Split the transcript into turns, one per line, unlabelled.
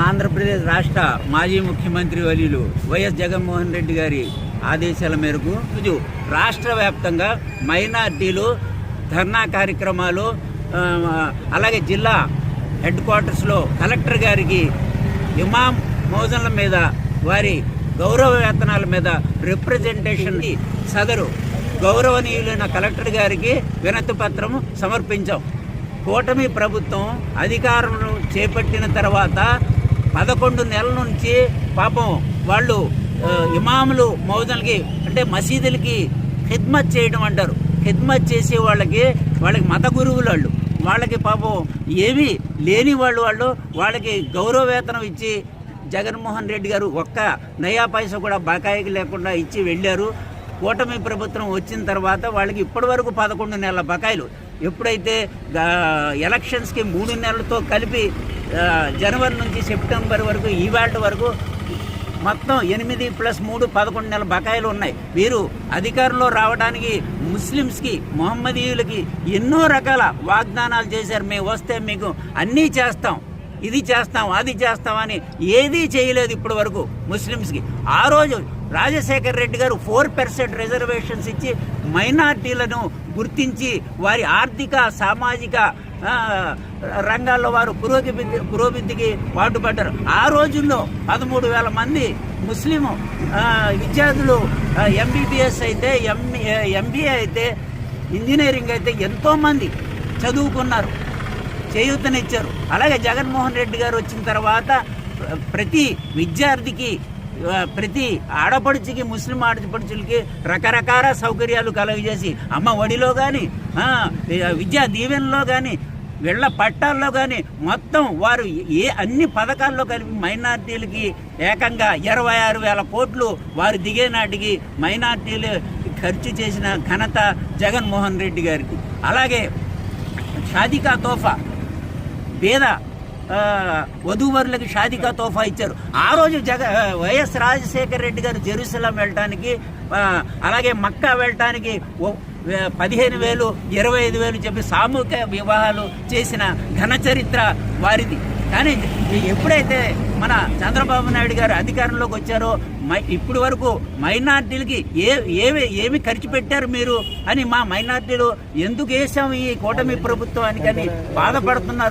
ఆంధ్రప్రదేశ్ రాష్ట్ర మాజీ ముఖ్యమంత్రి వలీలు వైఎస్ జగన్మోహన్ రెడ్డి గారి ఆదేశాల మేరకు రోజు రాష్ట్ర వ్యాప్తంగా మైనార్టీలు ధర్నా కార్యక్రమాలు అలాగే జిల్లా హెడ్ క్వార్టర్స్లో కలెక్టర్ గారికి ఇమాం మోజన్ల మీద వారి గౌరవ వేతనాల మీద రిప్రజెంటేషన్ సదరు గౌరవనీయులైన కలెక్టర్ గారికి వినతి పత్రం సమర్పించాం. కూటమి ప్రభుత్వం అధికారంలో చేపట్టిన తర్వాత పదకొండు నెలల నుంచి పాపం వాళ్ళు ఇమాములు మౌజన్లకి అంటే మసీదులకి ఖిద్మత్ చేయడం అంటారు. ఖిద్మత్ చేసే వాళ్ళకి వాళ్ళకి మత గురువులు వాళ్ళు. వాళ్ళకి పాపం ఏమీ లేని వాళ్ళు వాళ్ళు. వాళ్ళకి గౌరవవేతనం ఇచ్చి జగన్మోహన్ రెడ్డి గారు ఒక్క నయా పైస కూడా బకాయికి లేకుండా ఇచ్చి వెళ్ళారు. కూటమి ప్రభుత్వం వచ్చిన తర్వాత వాళ్ళకి ఇప్పటి వరకు పదకొండు నెలల బకాయిలు. ఎప్పుడైతే ఎలక్షన్స్కి మూడు నెలలతో కలిపి జనవరి నుంచి సెప్టెంబర్ వరకు ఈవేళ వరకు మొత్తం ఎనిమిది ప్లస్ మూడు పదకొండు నెలల బకాయిలు ఉన్నాయి. వీరు అధికారంలో రావడానికి ముస్లిమ్స్కి మొహమ్మదీయులకి ఎన్నో రకాల వాగ్దానాలు చేశారు. మేము వస్తే మీకు అన్నీ చేస్తాం. ఇది చేస్తాం అది చేస్తామని ఏదీ చేయలేదు ఇప్పటి వరకు ముస్లిమ్స్కి. ఆ రోజు రాజశేఖర్ రెడ్డి గారు ఫోర్ పర్సెంట్ రిజర్వేషన్స్ ఇచ్చి మైనార్టీలను గుర్తించి వారి ఆర్థిక సామాజిక రంగాల్లో వారు పురోగతి పురోభివృద్ధికి పాటుపడ్డారు. ఆ రోజుల్లో పదమూడు వేల మంది ముస్లిం విద్యార్థులు ఎంబీబీఎస్ అయితే ఎంబీఏ అయితే ఇంజనీరింగ్ అయితే ఎంతోమంది చదువుకున్నారు. చేయూతనిచ్చారు అలాగే జగన్మోహన్ రెడ్డి గారు వచ్చిన తర్వాత ప్రతి విద్యార్థికి ప్రతి ఆడపడుచుకి ముస్లిం ఆడపడుచులకి రకరకాల సౌకర్యాలు కలుగజేసి అమ్మ ఒడిలో కానీ విద్యా దీవెనలో కానీ వీళ్ళ పట్టాల్లో కానీ మొత్తం వారు ఏ అన్ని పథకాల్లో కలిపి మైనార్టీలకి ఏకంగా ఇరవై ఆరు వేల కోట్లు వారు దిగే నాటికి మైనార్టీలు ఖర్చు చేసిన ఘనత జగన్మోహన్ రెడ్డి గారికి. అలాగే షాదికా తోఫా పేద వధూవరులకి షాదికా తోఫా ఇచ్చారు. ఆ రోజు జగ వైఎస్ రాజశేఖర రెడ్డి గారు జెరూసలం వెళ్ళటానికి అలాగే మక్కా వెళ్ళటానికి పదిహేను వేలు ఇరవై ఐదు వేలు చెప్పి సామూహిక వివాహాలు చేసిన ఘన చరిత్ర వారిది. కానీ ఎప్పుడైతే మన చంద్రబాబు నాయుడు గారు అధికారంలోకి వచ్చారో మై ఇప్పుడు వరకు మైనార్టీలకి ఏ ఏమి ఏమి ఖర్చు పెట్టారు మీరు అని మా మైనార్టీలు ఎందుకు వేసాము ఈ కూటమి ప్రభుత్వానికి అని బాధపడుతున్నారు.